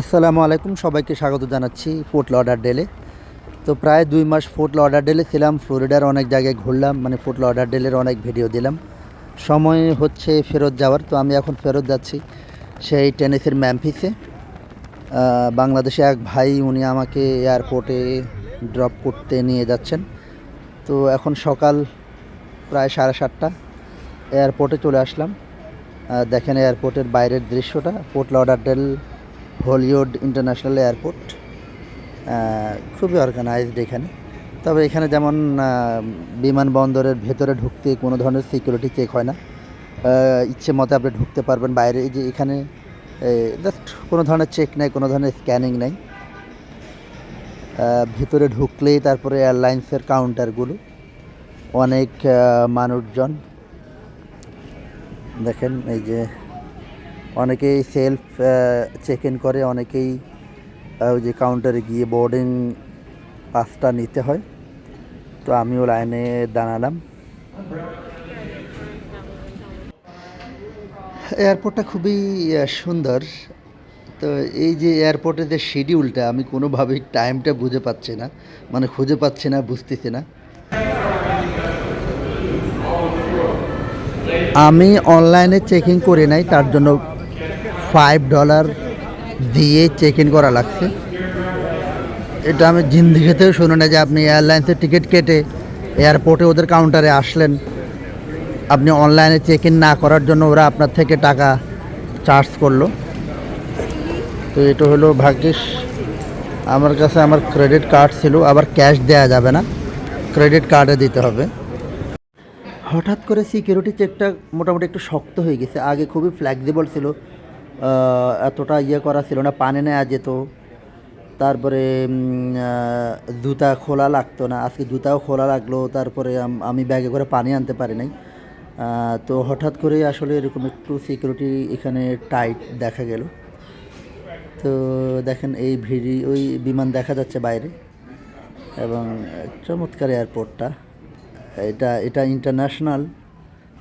আসসালামু আলাইকুম, সবাইকে স্বাগত জানাচ্ছি ফোর্ট লর্ডার ডেলে তো প্রায় দুই মাস ফোর্ট লর্ডার ডেলে ছিলাম, ফ্লোরিডার অনেক জায়গায় ঘুরলাম মানে ফোর্ট লর্ডার ডেলের অনেক ভিডিও দিলাম। সময় হচ্ছে ফেরত যাওয়ার, তো আমি এখন ফেরত যাচ্ছি সেই টেনিসের ম্যামফিসে বাংলাদেশে এক ভাই, উনি আমাকে এয়ারপোর্টে ড্রপ করতে নিয়ে যাচ্ছেন। তো এখন সকাল প্রায় সাড়ে সাতটা এয়ারপোর্টে চলে আসলাম। দেখেন এয়ারপোর্টের বাইরের দৃশ্যটা Fort Lauderdale Hollywood International Airport খুবই অর্গানাইজড এখানে। তবে এখানে যেমন বিমানবন্দরের ভেতরে ঢুকতে কোনো ধরনের সিকিউরিটি চেক হয় না। ইচ্ছে মতো আপনি ঢুকতে পারবেন বাইরে। যে এখানে জাস্ট কোনো ধরনের চেক নেই, কোনো ধরনের স্ক্যানিং নেই। ভিতরে ঢুকলেই তারপরে এয়ারলাইন্সের কাউন্টারগুলো অনেক মানুষজন। দেখেন এই যে অনেকেই সেলফ চেক ইন করে, অনেকেই ওই যে কাউন্টারে গিয়ে বোর্ডিং পাসটা নিতে হয়। তো আমিও লাইনে দাঁড়ালাম। এয়ারপোর্টটা খুবই সুন্দর। তো এই যে এয়ারপোর্টের যে শিডিউলটা আমি কোনোভাবেই টাইমটা বুঝে পাচ্ছি না। মানে খুঁজে পাচ্ছি না, বুঝতেছি না। আমি অনলাইনে চেকিং করে নাই, তার জন্য ফাইভ ডলার দিয়ে চেক ইন করা লাগছে। এটা আমি জিন্দিগিতেও শুনি না যে আপনি এয়ারলাইন্সের টিকিট কেটে এয়ারপোর্টে ওদের কাউন্টারে আসলেন। আপনি অনলাইনে চেক ইন না করার জন্য ওরা আপনার থেকে টাকা চার্জ করল। তো এটা হলো ভাগ্যিস। আমার কাছে আমার ক্রেডিট কার্ড ছিল, আবার ক্যাশ দেওয়া যাবে না। ক্রেডিট কার্ডে দিতে হবে। হঠাৎ করে সিকিউরিটি চেকটা মোটামুটি একটু শক্ত হয়ে গেছে। আগে খুবই ফ্লেক্সিবল ছিল। এতটা ইয়ে করা ছিল না, পানি নেওয়া যেত। তারপরে জুতা খোলা লাগতো না। আজকে জুতাও খোলা লাগল, তারপরে আমি ব্যাগে করে পানি আনতে পারি নাই। তো হঠাৎ করে আসলে এরকম একটু সিকিউরিটি এখানে টাইট দেখা গেল। তো দেখেন এই ভিড়ি, ওই বিমান দেখা যাচ্ছে বাইরে এবং চমৎকার এয়ারপোর্টটা এটা এটা ইন্টারন্যাশনাল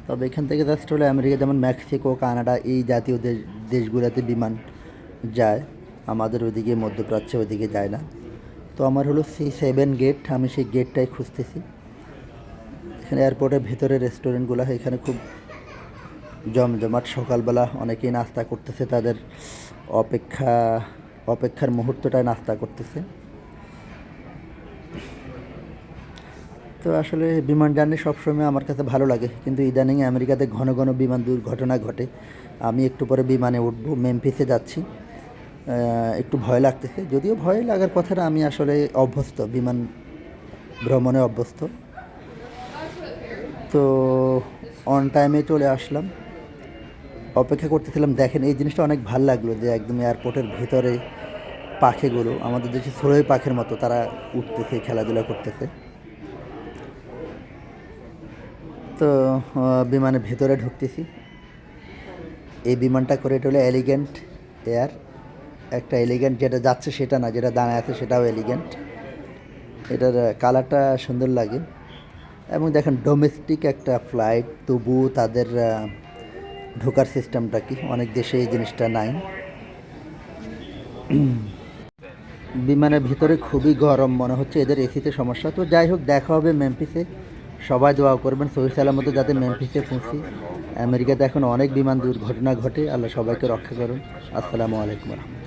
তবে এখান থেকে জাস্ট হলে আমেরিকা, যেমন মেক্সিকো, কানাডা, এই জাতীয় দেশ, দেশগুলোতে বিমান যায়। আমাদের ওইদিকে, মধ্যপ্রাচ্যে ওইদিকে যায় না। তো আমার হলো সি সেভেন গেট আমি সেই গেটটাই খুঁজতেছি। এখানে এয়ারপোর্টের ভেতরে রেস্টুরেন্টগুলো এখানে খুব জমজমাট সকালবেলা অনেকেই নাস্তা করতেছে, তাদের অপেক্ষা, অপেক্ষার মুহূর্তটায় নাস্তা করতেছে। তো আসলে বিমান জার্নি সবসময় আমার কাছে ভালো লাগে। কিন্তু ইদানিং আমেরিকাতে ঘন ঘন বিমান দুর্ঘটনা ঘটে। আমি একটু পরে বিমানে উঠবো, মেমফিসে যাচ্ছি। একটু ভয় লাগতেছে। যদিও ভয় লাগার কথাটা আমি আসলে অভ্যস্ত, বিমান ভ্রমণে অভ্যস্ত। তো অন টাইমে চলে আসলাম। অপেক্ষা করতেছিলাম, দেখেন এই জিনিসটা অনেক ভালো লাগল যে একদম এয়ারপোর্টের ভেতরে পাখিগুলো, আমাদের দেশে সোরই পাখির মতো তারা উঠতেছে, খেলাধুলা করতেছে। তো বিমানে ভেতরে ঢুকতেছি। এই বিমানটা করে এটা হলো এলিগেন্ট এয়ার একটা এলিগেন্ট যেটা যাচ্ছে সেটা না, যেটা দাঁড়ায় আছে সেটাও এলিগেন্ট এটার কালারটা সুন্দর লাগে। এবং দেখেন ডোমেস্টিক একটা ফ্লাইট তবু তাদের ঢোকার সিস্টেমটা কি? অনেক দেশে এই জিনিসটা নাই। বিমানের ভিতরে খুবই গরম মনে হচ্ছে, এদের এসিতে সমস্যা। তো যাই হোক, দেখা হবে মেমফিসে সবাই দোয়া করবেন সহি সালামত যাতে মেমফিসে পৌঁছি। আমেরিকাতে এখন অনেক বিমান দুর্ঘটনা ঘটে, আল্লাহ সবাইকে রক্ষা করুন। আসসালামু আলাইকুম রহমতুল্লাহ।